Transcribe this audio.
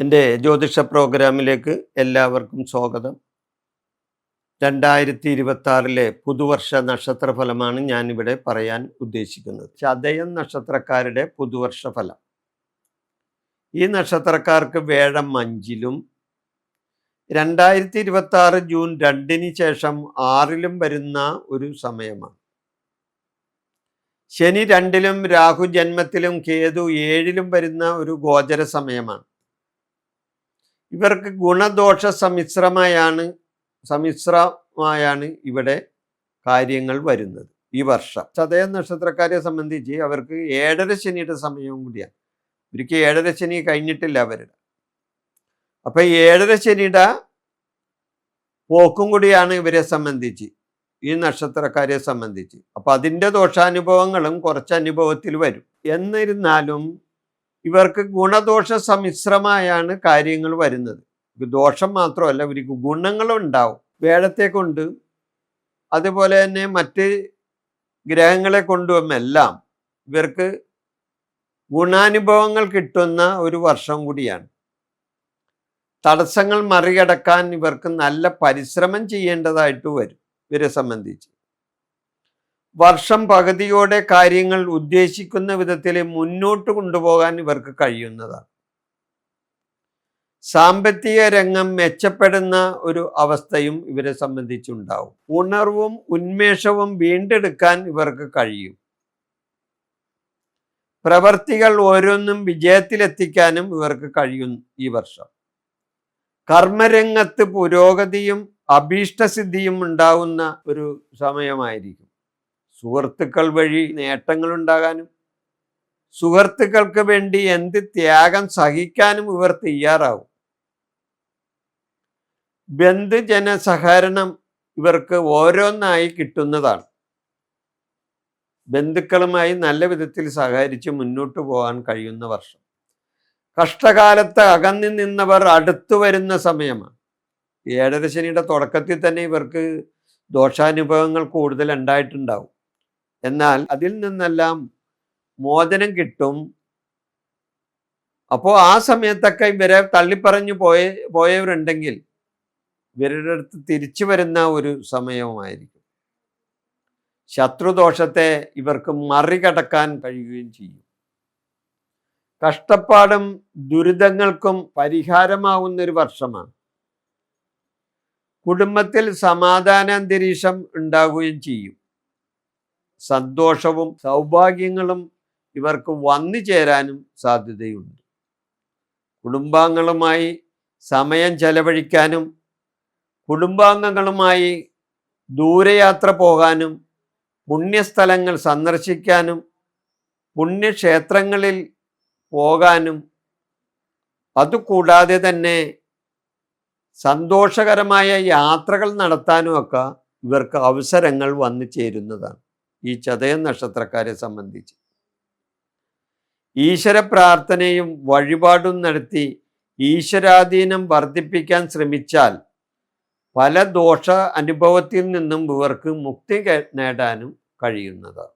എന്റെ ജ്യോതിഷ പ്രോഗ്രാമിലേക്ക് എല്ലാവർക്കും സ്വാഗതം. രണ്ടായിരത്തി ഇരുപത്തി പുതുവർഷ നക്ഷത്ര ഫലമാണ് ഞാനിവിടെ പറയാൻ ഉദ്ദേശിക്കുന്നത്. ചതയം നക്ഷത്രക്കാരുടെ പുതുവർഷ ഫലം. ഈ നക്ഷത്രക്കാർക്ക് വേഴം അഞ്ചിലും രണ്ടായിരത്തി ഇരുപത്തി ജൂൺ രണ്ടിന് ശേഷം ആറിലും വരുന്ന ഒരു സമയമാണ്. ശനി രണ്ടിലും രാഹു ജന്മത്തിലും കേതു ഏഴിലും വരുന്ന ഒരു ഗോചര സമയമാണ്. ഇവർക്ക് ഗുണദോഷ സമ്മിശ്രമായാണ് സമ്മിശ്രമായാണ് ഇവിടെ കാര്യങ്ങൾ വരുന്നത് ഈ വർഷം. ചതയ നക്ഷത്രക്കാരെ സംബന്ധിച്ച് അവർക്ക് ഏഴര ശനിയുടെ സമയവും കൂടിയാണ്. ഇവർക്ക് ഏഴര ശനി കഴിഞ്ഞിട്ടില്ല അവരുടെ. അപ്പൊ ഏഴര ശനിയുടെ പോക്കും കൂടിയാണ് ഇവരെ സംബന്ധിച്ച് ഈ നക്ഷത്രക്കാരെ സംബന്ധിച്ച്. അപ്പൊ അതിന്റെ ദോഷാനുഭവങ്ങളും കുറച്ച് അനുഭവത്തിൽ വരും. എന്നിരുന്നാലും ഇവർക്ക് ഗുണദോഷ സമ്മിശ്രമായാണ് കാര്യങ്ങൾ വരുന്നത്. ദോഷം മാത്രമല്ല ഇവർക്ക് ഗുണങ്ങളും ഉണ്ടാവും. വേഴത്തെ കൊണ്ട് അതുപോലെ തന്നെ മറ്റ് ഗ്രഹങ്ങളെ കൊണ്ടുമെല്ലാം ഇവർക്ക് ഗുണാനുഭവങ്ങൾ കിട്ടുന്ന ഒരു വർഷം കൂടിയാണ്. തടസ്സങ്ങൾ മറികടക്കാൻ ഇവർക്ക് നല്ല പരിശ്രമം ചെയ്യേണ്ടതായിട്ട് വരും. ഇവരെ സംബന്ധിച്ച്. വർഷം പകുതിയോടെ കാര്യങ്ങൾ ഉദ്ദേശിക്കുന്ന വിധത്തിൽ മുന്നോട്ട് കൊണ്ടുപോകാൻ ഇവർക്ക് കഴിയുന്നതാണ്. സാമ്പത്തിക രംഗം മെച്ചപ്പെടുന്ന ഒരു അവസ്ഥയും ഇവരെ സംബന്ധിച്ചുണ്ടാവും. ഉണർവും ഉന്മേഷവും വീണ്ടെടുക്കാൻ ഇവർക്ക് കഴിയും. പ്രവർത്തികൾ ഓരോന്നും വിജയത്തിലെത്തിക്കാനും ഇവർക്ക് കഴിയും ഈ വർഷം. കർമ്മരംഗത്ത് പുരോഗതിയും അഭീഷ്ടസിദ്ധിയും ഉണ്ടാവുന്ന ഒരു സമയമായിരിക്കും. സുഹൃത്തുക്കൾ വഴി നേട്ടങ്ങൾ ഉണ്ടാകാനും സുഹൃത്തുക്കൾക്ക് വേണ്ടി എന്ത് ത്യാഗം സഹിക്കാനും ഇവർ തയ്യാറാവും. ബന്ധുജന സഹകരണം ഇവർക്ക് ഓരോന്നായി കിട്ടുന്നതാണ്. ബന്ധുക്കളുമായി നല്ല വിധത്തിൽ സഹകരിച്ച് മുന്നോട്ട് പോകാൻ കഴിയുന്ന വർഷം. കഷ്ടകാലത്ത് അകന്നു നിന്നവർ അടുത്തു വരുന്ന സമയമാണ്. ഏഴര ശനിയുടെ തുടക്കത്തിൽ തന്നെ ഇവർക്ക് ദോഷാനുഭവങ്ങൾ കൂടുതൽ ഉണ്ടായിട്ടുണ്ടാവും. എന്നാൽ അതിൽ നിന്നെല്ലാം മോചനം കിട്ടും. അപ്പോൾ ആ സമയത്തൊക്കെ ഇവരെ തള്ളിപ്പറഞ്ഞു പോയ പോയവരുണ്ടെങ്കിൽ ഇവരുടെ അടുത്ത് തിരിച്ചു വരുന്ന ഒരു സമയമായിരിക്കും ശത്രുദോഷത്തെ ഇവർക്ക് മറികടക്കാൻ കഴിയുകയും ചെയ്യും. കഷ്ടപ്പാടും ദുരിതങ്ങൾക്കും പരിഹാരമാവുന്ന ഒരു വർഷമാണ്. കുടുംബത്തിൽ സമാധാന അന്തരീക്ഷം ഉണ്ടാവുകയും ചെയ്യും. സന്തോഷവും സൗഭാഗ്യങ്ങളും ഇവർക്ക് വന്നു ചേരാനും സാധ്യതയുണ്ട്. കുടുംബാംഗങ്ങളുമായി സമയം ചെലവഴിക്കാനും കുടുംബാംഗങ്ങളുമായി ദൂരയാത്ര പോകാനും പുണ്യസ്ഥലങ്ങൾ സന്ദർശിക്കാനും പുണ്യക്ഷേത്രങ്ങളിൽ പോകാനും അതുകൂടാതെ തന്നെ സന്തോഷകരമായ യാത്രകൾ നടത്താനുമൊക്കെ ഇവർക്ക് അവസരങ്ങൾ വന്നു ചേരുന്നതാണ്. ഈ ചതയ നക്ഷത്രക്കാരെ സംബന്ധിച്ച്. ഈശ്വര പ്രാർത്ഥനയും വഴിപാടും നടത്തി ഈശ്വരാധീനം വർദ്ധിപ്പിക്കാൻ ശ്രമിച്ചാൽ പല ദോഷ അനുഭവത്തിൽ നിന്നും ഇവർക്ക് മുക്തി നേടാനും കഴിയുന്നതാണ്.